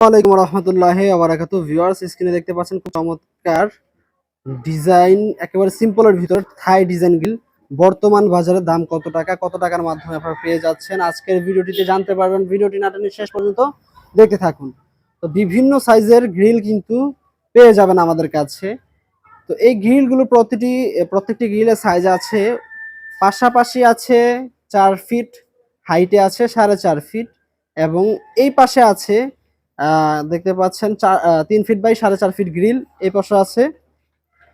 আসসালামাইকুম রহমতুল্লাহ আবরাকাতু ভিউয়ার্স স্ক্রিনে দেখতে পাচ্ছেন খুব চমৎকার ডিজাইন একেবারে সিম্পলের ভিতর থাই ডিজাইন গিল বর্তমান বাজারে দাম কত টাকা, কত টাকার মাধ্যমে আপনারা পেয়ে যাচ্ছেন? আজকের ভিডিওটিতে জানতে পারবেন, ভিডিওটি নাটানি শেষ পর্যন্ত দেখতে থাকুন। তো বিভিন্ন সাইজের গ্রিল কিন্তু পেয়ে যাবেন আমাদের কাছে। তো এই গ্রিলগুলো প্রতিটি, প্রত্যেকটি গ্রিলের সাইজ আছে, পাশাপাশি আছে চার ফিট হাইটে আছে সাড়ে চার ফিট এবং এই পাশে আছে দেখতে পাচ্ছেন চার তিন ফিট বাই সাড়ে চার ফিট গ্রিল এই পাশে আছে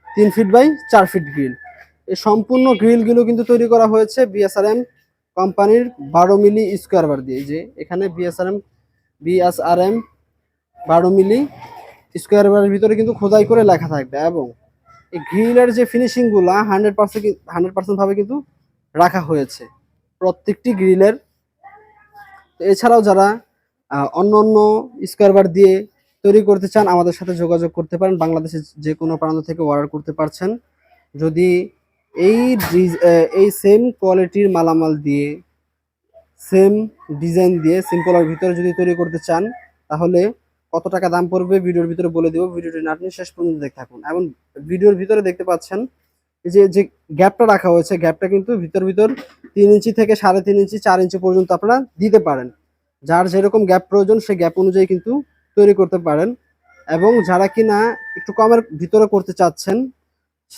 তিন ফিট বাই চার ফিট গ্রিল এই সম্পূর্ণ গ্রিলগুলো কিন্তু তৈরি করা হয়েছে বিএসআরএম কোম্পানির বারো মিলি স্কোয়ার বার দিয়ে। যে এখানে বিএসআরএম বিএসআরএম বারো মিলি স্কোয়ার বারের ভিতরে কিন্তু খোদাই করে লেখা থাকবে এবং এই গ্রিলের যে ফিনিশিংগুলো হান্ড্রেড পার্সেন্ট হান্ড্রেড পার্সেন্ট ভাবে কিন্তু রাখা হয়েছে প্রত্যেকটি গ্রিলের এছাড়াও যারা অন্য অন্য স্কোয়ার বার দিয়ে তৈরি করতে চান, আমাদের সাথে যোগাযোগ করতে পারেন। বাংলাদেশের যে কোনো প্রান্ত থেকে অর্ডার করতে পারছেন। যদি এই এই সেম কোয়ালিটির মালামাল দিয়ে সেম ডিজাইন দিয়ে সিম্পলের ভিতরে যদি তৈরি করতে চান, তাহলে কত টাকা দাম পড়বে ভিডিওর ভিতরে বলে দেবো। ভিডিওটি না আপনি শেষ পর্যন্ত দেখতে থাকুন। এবং ভিডিওর ভিতরে দেখতে পাচ্ছেন যে যে গ্যাপটা রাখা হয়েছে গ্যাপটা কিন্তু ভিতর ভিতর তিন ইঞ্চি থেকে সাড়ে তিন ইঞ্চি, চার ইঞ্চি পর্যন্ত আপনারা দিতে পারেন। যার যেরকম গ্যাপ প্রয়োজন, সেই গ্যাপ অনুযায়ী কিন্তু তৈরি করতে পারেন। এবং যারা কিনা একটু কমের ভিতরে করতে চাচ্ছেন,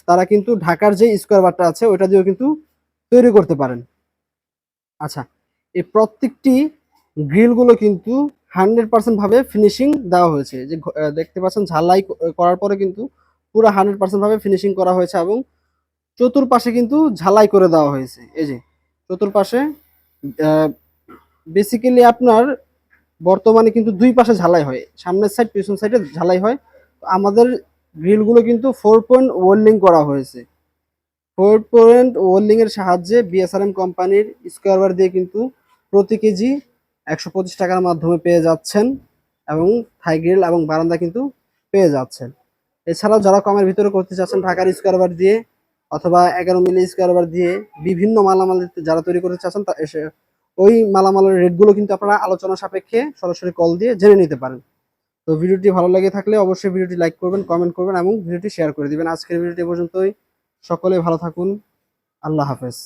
তারা কিন্তু ঢাকার যে স্কোয়ার বারটা আছে, ওইটা দিয়েও কিন্তু তৈরি করতে পারেন। আচ্ছা এই প্রত্যেকটি গ্রিলগুলো কিন্তু হান্ড্রেড পার্সেন্ট ভাবে ফিনিশিং দেওয়া হয়েছে। যে দেখতে পাচ্ছেন, ঝালাই করার পরে কিন্তু পুরো হান্ড্রেড পার্সেন্ট ভাবে ফিনিশিং করা হয়েছে এবং চতুর্পাশে কিন্তু ঝালাই করে দেওয়া হয়েছে। এই যে, চতুর্পাশে বেসিক্যালি আপনার বর্তমানে কিন্তু দুই পাশে ঝালাই হয়। সামনের সাইড পিছন সাইডে ঝালাই হয়। আমাদের গ্রিলগুলো কিন্তু ফোর পয়েন্ট ওয়েল্ডিং করা হয়েছে। ফোর পয়েন্ট ওয়েল্ডিং এর সাহায্যে বিএসআরএম কোম্পানির স্কোয়ারবার দিয়ে কিন্তু প্রতি কেজি একশো পঁচিশ টাকার মাধ্যমে পেয়ে যাচ্ছেন এবং থাই গ্রিল এবং বারান্দা কিন্তু পেয়ে যাচ্ছেন। এছাড়াও যারা কমের ভিতরে করতে চাচ্ছেন, ঢাকার স্কোয়ারবার দিয়ে অথবা এগারো মিলি স্কোয়ারবার দিয়ে বিভিন্ন মালামাল যারা তৈরি করতে চাচ্ছেন, তা এসে ওই মালামালের রেটগুলো কিন্তু আপনারা আলোচনা সাপেক্ষে সরাসরি কল দিয়ে জেনে নিতে পারেন। তো ভিডিওটি ভালো লাগে থাকলে অবশ্যই ভিডিওটি লাইক করবেন কমেন্ট করবেন এবং ভিডিওটি শেয়ার করে দিবেন। আজকের ভিডিওটি পর্যন্তই। সকলে ভালো থাকুন। আল্লাহ হাফেজ।